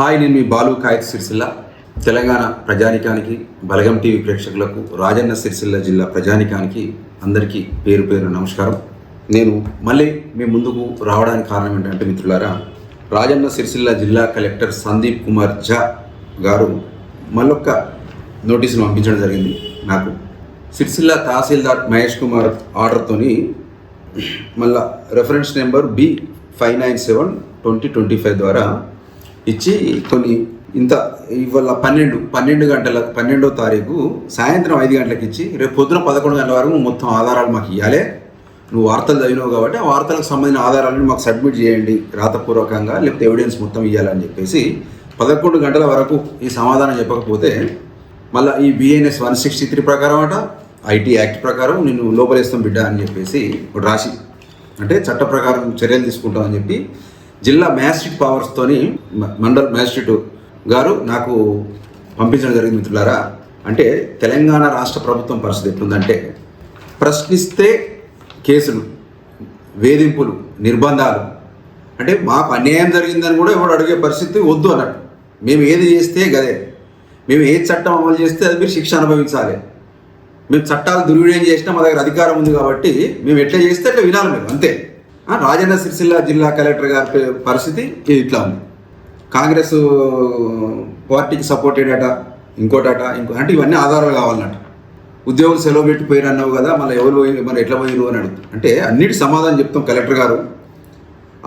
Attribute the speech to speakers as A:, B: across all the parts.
A: Hi నేను మీ బాలు కాయత్ సిరిసిల్ల తెలంగాణ ప్రజానికానికి బలగం TV ప్రేక్షకులకు రాజన్న సిరిసిల్ల జిల్లా ప్రజానికానికి అందరికీ పేరు పేరు నమస్కారం. నేను మళ్ళీ మీ ముందుకు రావడానికి కారణం ఏంటంటే మిత్రులారా రాజన్న సిరిసిల్ల జిల్లా కలెక్టర్ సందీప్ కుమార్ ఝా గారు మళ్ళొక్క నోటీసును పంపించడం జరిగింది నాకు. సిరిసిల్ల తహసీల్దార్ మహేష్ కుమార్ ఆర్డర్తోని మళ్ళా reference number B five nine seven twenty twenty five ద్వారా ఇచ్చి కొన్ని ఇంత ఇవాళ పన్నెండు పన్నెండు గంటల పన్నెండో తారీఖు సాయంత్రం ఐదు గంటలకు ఇచ్చి రేపు పొద్దున పదకొండు గంటల వరకు మొత్తం ఆధారాలు మాకు ఇవ్వాలి నువ్వు వార్తలు చదివినావు కాబట్టి ఆ వార్తలకు సంబంధించిన ఆధారాలను మాకు సబ్మిట్ చేయండి రాతపూర్వకంగా లేకపోతే ఎవిడెన్స్ మొత్తం ఇవ్వాలని చెప్పేసి పదకొండు గంటల వరకు ఈ సమాధానం చెప్పకపోతే మళ్ళీ ఈ బిఎన్ఎస్ వన్ సిక్స్టీ త్రీ ప్రకారం అట ఐటీ యాక్ట్ ప్రకారం నేను లోపలేస్తాం బిడ్డ అని చెప్పేసి రాసి అంటే చట్ట ప్రకారం చర్యలు తీసుకుంటామని చెప్పి జిల్లా మ్యాజిస్ట్రేట్ పవర్స్తోని మండల మండల్ మ్యాజిస్ట్రేట్ గారు నాకు పంపించడం జరిగింది మిత్రులారా. అంటే తెలంగాణ రాష్ట్ర ప్రభుత్వం పరిస్థితి ఎట్లుందంటే ప్రశ్నిస్తే కేసులు వేధింపులు నిర్బంధాలు. అంటే మాకు అన్యాయం జరిగిందని కూడా ఎవడు అడిగే పరిస్థితి వద్దు అన్నట్టు. మేము ఏది చేస్తే గదే. మేము ఏ చట్టం అమలు చేస్తే అది మీరు శిక్ష అనుభవించాలి. మేము చట్టాలు దుర్వినియోగం చేసినా మా దగ్గర అధికారం ఉంది కాబట్టి మేము ఎట్లా చేస్తే అట్లా వినాలి మేము అంతే. రాజన్న సిరిసిల్ల జిల్లా కలెక్టర్ గారి పరిస్థితి ఇట్లా ఉంది. కాంగ్రెస్ పార్టీకి సపోర్టెడ్ అట ఇంకోటట ఇంకో అంటే ఇవన్నీ ఆధారాలు కావాలన్నట్టు. ఉద్యోగులు సెలవు పెట్టిపోయారు అన్నావు కదా మళ్ళీ ఎవరు పోయి మరి ఎట్లా పోయిరు అని అడుగుతాం. అంటే అన్నిటి సమాధానం చెప్తాం కలెక్టర్ గారు.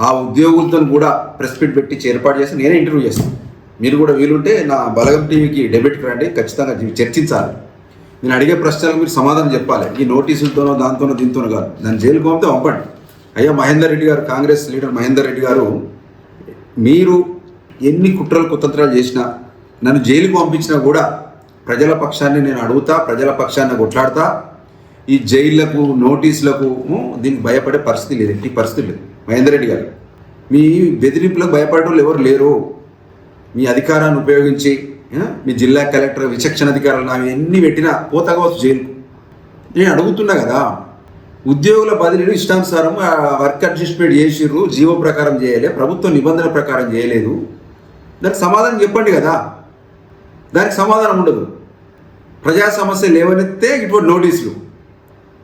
A: ఆ ఉద్యోగులతో కూడా ప్రెస్ మీట్ పెట్టి ఏర్పాటు చేసి నేనే ఇంటర్వ్యూ చేస్తాను మీరు కూడా వీలుంటే నా బలగం టీవీకి డెబిట్కి రండి ఖచ్చితంగా చర్చించాలి. నేను అడిగే ప్రశ్నలకు మీరు సమాధానం చెప్పాలి. ఈ నోటీసులతోనో దాంతోనో దీంతోనో కాదు. దాన్ని జైలుకు పంపితే పంపండి. అయ్యా మహేందర్ రెడ్డి గారు కాంగ్రెస్ లీడర్ మహేందర్ రెడ్డి గారు మీరు ఎన్ని కుట్రలు కుతంత్రాలు చేసినా నన్ను జైలుకు పంపించినా కూడా ప్రజల పక్షాన్ని నేను అడుగుతా ప్రజల పక్షాన్ని కొట్లాడతా. ఈ జైళ్ళకు నోటీసులకు దీన్ని దీనికి భయపడే పరిస్థితి లేదు ఎట్టి పరిస్థితి లేదు. మహేందర్ రెడ్డి గారు మీ బెదిరింపులకు భయపడే వాళ్ళు ఎవరు లేరు. మీ అధికారాన్ని ఉపయోగించి మీ జిల్లా కలెక్టర్ విచక్షణ అధికారులు నావి ఎన్ని పెట్టినా పోతాగవచ్చు జైలు నేను అడుగుతున్నా కదా ఉద్యోగుల బదిలీలు ఇష్టానుసారం వర్క్ అడ్జస్ట్మెంట్ చేసిర్రు జీవో ప్రకారం చేయలే ప్రభుత్వ నిబంధన ప్రకారం చేయలేదు. దానికి సమాధానం చెప్పండి కదా. దానికి సమాధానం ఉండదు. ప్రజా సమస్య లేవనెత్తే ఇటువంటి నోటీసులు.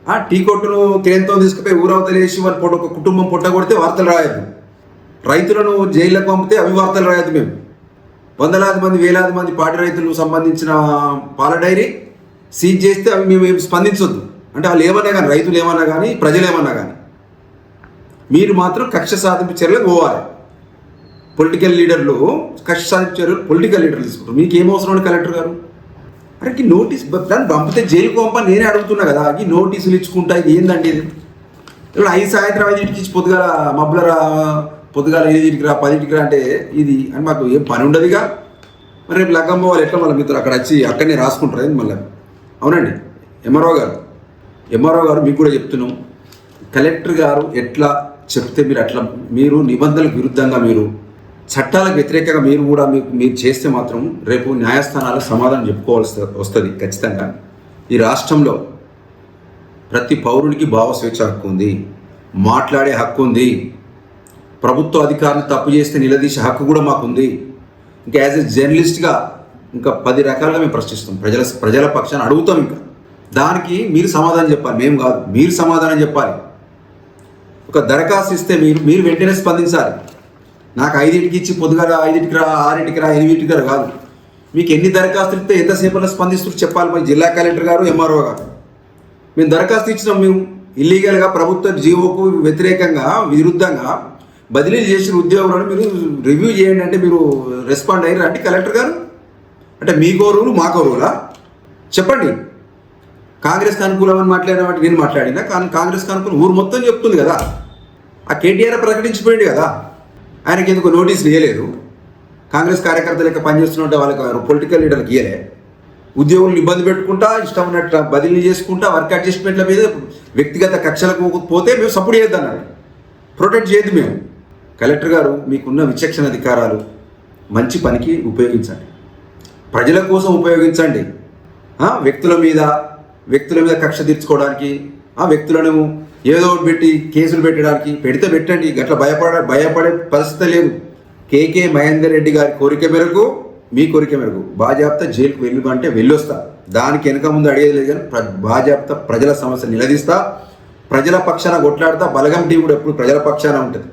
A: ఆ, టీ కొట్టును కేంద్రం తీసుకుపోయి ఊరవతలేసి వారి పొట్ట ఒక కుటుంబం పొట్ట కొడితే వార్తలు రాయద్దు. రైతులను జైళ్ళకు పంపితే అవి వార్తలు రాయద్దు మేము. వందలాది మంది వేలాది మంది పాడి రైతులకు సంబంధించిన పాల డైరీ సీజ్ చేస్తే అవి మేము స్పందించొద్దు. అంటే వాళ్ళు ఏమన్నా కానీ రైతులు ఏమన్నా కానీ ప్రజలు ఏమన్నా కానీ మీరు మాత్రం కక్ష సాధింపు చర్యలకు పోవాలి. పొలిటికల్ లీడర్లు కక్ష సాధింపు చర్యలు పొలిటికల్ లీడర్లు తీసుకుంటారు. మీకు ఏం అవసరం అండి కలెక్టర్ గారు? అరే నోటీస్ దాన్ని పంపితే జైలు పంప నేనే అడుగుతున్నా కదా. ఈ నోటీసులు ఇచ్చుకుంటా ఇది ఏందండి ఇది? ఇప్పుడు ఐదు సాయంత్రం ఐదు ఇచ్చి పొద్దుగాల మబ్బులరా పొద్దుగాల ఎనిమిదింటికి రా పదింటికి రా అంటే ఇది అని మాకు ఏం పని ఉండదుగా మరి రేపు లగ్గం పోవాలి. ఎట్లా మళ్ళీ మిత్రులు అక్కడ వచ్చి అక్కడనే రాసుకుంటారు ఏంది మళ్ళీ? అవునండి. ఎంఆర్ఓ గారు. ఎంఆర్ఓ గారు మీకు కూడా చెప్తున్నాం. కలెక్టర్ గారు ఎట్లా చెప్తే మీరు అట్లా మీరు నిబంధనలకు విరుద్ధంగా మీరు చట్టాలకు వ్యతిరేకంగా మీరు కూడా మీకు మీరు చేస్తే మాత్రం రేపు న్యాయస్థానాలకు సమాధానం చెప్పుకోవాల్సి వస్తుంది ఖచ్చితంగా. ఈ రాష్ట్రంలో ప్రతి పౌరునికి భావ స్వేచ్ఛ హక్కు ఉంది మాట్లాడే హక్కు ఉంది ప్రభుత్వ అధికారులు తప్పు చేస్తే నిలదీసే హక్కు కూడా మాకుంది ఇంకా యాజ్ ఎ జర్నలిస్ట్గా ఇంకా పది రకాలుగా మేము ప్రశ్నిస్తాం. ప్రజల ప్రజల పక్షాన్ని అడుగుతాం ఇంకా. దానికి మీరు సమాధానం చెప్పాలి. మేము కాదు మీరు సమాధానం చెప్పాలి. ఒక దరఖాస్తు ఇస్తే మీరు మీరు వెంటనే స్పందించాలి. నాకు ఐదింటికి ఇచ్చి పొద్దుగాల ఐదింటికి రా ఆరింటికి రా ఎనిమిదింటికి రా కాదు. మీకు ఎన్ని దరఖాస్తులు ఇస్తే ఎంతసేపట్లో స్పందిస్తూ చెప్పాలి మరి జిల్లా కలెక్టర్ గారు ఎంఆర్ఓ గారు. మేము దరఖాస్తు ఇచ్చినాం మేము. ఇల్లీగల్గా ప్రభుత్వ జీవోకు వ్యతిరేకంగా విరుద్ధంగా బదిలీ చేసిన ఉద్యోగులను మీరు రివ్యూ చేయండి అంటే మీరు రెస్పాండ్ అయ్యారు. అంటే కలెక్టర్ గారు? అంటే మీకో రూలు మాకో రూలా చెప్పండి. కాంగ్రెస్కి అనుకూలమని మాట్లాడిన వాటి నేను మాట్లాడినా కానీ కాంగ్రెస్కి అనుకూలం ఊరు మొత్తం చెప్తుంది కదా. ఆ కేటీఆర్ ప్రకటించిపోయింది కదా. ఆయనకి ఎందుకు నోటీస్ ఇవ్వలేదు కాంగ్రెస్ కార్యకర్తలు యొక్క పనిచేస్తున్న వాళ్ళకి పొలిటికల్ లీడర్కి ఇయ్యలే. ఉద్యోగులను ఇబ్బంది పెట్టుకుంటా ఇష్టం ఉన్నట్టు బదిలీ చేసుకుంటా వర్క్ అడ్జస్ట్మెంట్ల మీద వ్యక్తిగత కక్షలకు పోతే మేము సపోర్ట్ చేయొద్దన్నాడు ప్రొటెక్ట్ చేయదు మేము. కలెక్టర్ గారు మీకున్న విచక్షణ అధికారాలు మంచి పనికి ఉపయోగించండి. ప్రజల కోసం ఉపయోగించండి. వ్యక్తుల మీద వ్యక్తుల మీద కక్ష తీర్చుకోవడానికి ఆ వ్యక్తులను ఏదో ఒకటి పెట్టి కేసులు పెట్టడానికి పెడితే పెట్టండి గట్ల భయపడ భయపడే పరిస్థితి లేదు. కేకే మహేందర్ రెడ్డి గారి కోరిక మేరకు మీ కోరిక మేరకు బాజాప్తా జైలుకు వెళ్ళి అంటే వెళ్ళొస్తా. దానికి వెనక ముందు అడిగేది లేదు కానీ ప్ర బాజాప్తా ప్రజల సమస్య నిలదీస్తా. ప్రజల పక్షాన కొట్లాడతా బలగం టీం కూడా ఎప్పుడు ప్రజల పక్షాన ఉంటుంది.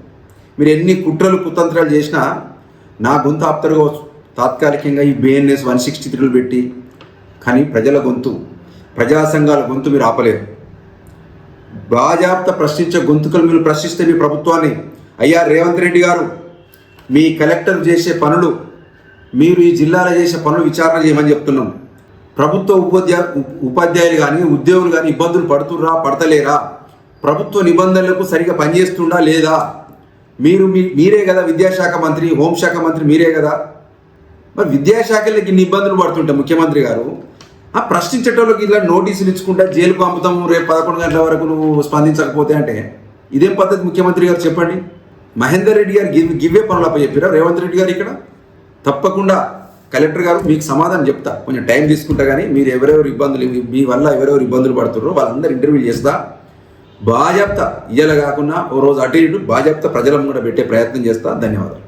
A: మీరు ఎన్ని కుట్రలు కుతంత్రాలు చేసినా నా గొంతు ఆపుతారు కావచ్చు. తాత్కాలికంగా ఈ బిఎన్ఎస్ వన్ సిక్స్టీ త్రీలు పెట్టి కానీ ప్రజల గొంతు ప్రజా సంఘాల గొంతు మీరు ఆపలేదు. బాజాప్త ప్రశ్నించే గొంతుకలు మీరు ప్రశ్నిస్తే మీ ప్రభుత్వాన్ని. అయ్యా రేవంత్ రెడ్డి గారు మీ కలెక్టర్ చేసే పనులు మీరు ఈ జిల్లాలో చేసే పనులు విచారణ చేయమని చెప్తున్నాం. ప్రభుత్వ ఉపాధ్యాయ ఉపాధ్యాయులు కానీ ఉద్యోగులు కానీ ఇబ్బందులు పడుతుర్రా పడతలేరా? ప్రభుత్వ నిబంధనలకు సరిగా పనిచేస్తుండా లేదా? మీరు మీ మీరే కదా విద్యాశాఖ మంత్రి హోంశాఖ మంత్రి మీరే కదా? మరి విద్యాశాఖలకి ఇన్ని ఇబ్బందులు పడుతుంటే ముఖ్యమంత్రి గారు ఆ ప్రశ్నించేటోళ్ళకి ఇలా నోటీసులు ఇచ్చుకుంటా జైలుకు పంపుతాము రేపు పదకొండు గంటల వరకు నువ్వు స్పందించకపోతే అంటే ఇదేం పద్ధతి ముఖ్యమంత్రి గారు చెప్పండి? మహేందర్ రెడ్డి గారు గివ్ గివ్వే పనులపై చెప్పారా? రేవంత్ రెడ్డి గారు ఇక్కడ? తప్పకుండా కలెక్టర్ గారు మీకు సమాధానం చెప్తా. కొంచెం టైం తీసుకుంటా కానీ మీరు ఎవరెవరు ఇబ్బందులు మీ వల్ల ఎవరెవరు ఇబ్బందులు పడుతున్నారో వాళ్ళందరూ ఇంటర్వ్యూ చేస్తా. బాజాప్తా ఇయ్యాల కాకుండా ఓ రోజు అటు ఇటు బాజాప్తా ప్రజల ముంగట పెట్టే ప్రయత్నం చేస్తా. ధన్యవాదాలు.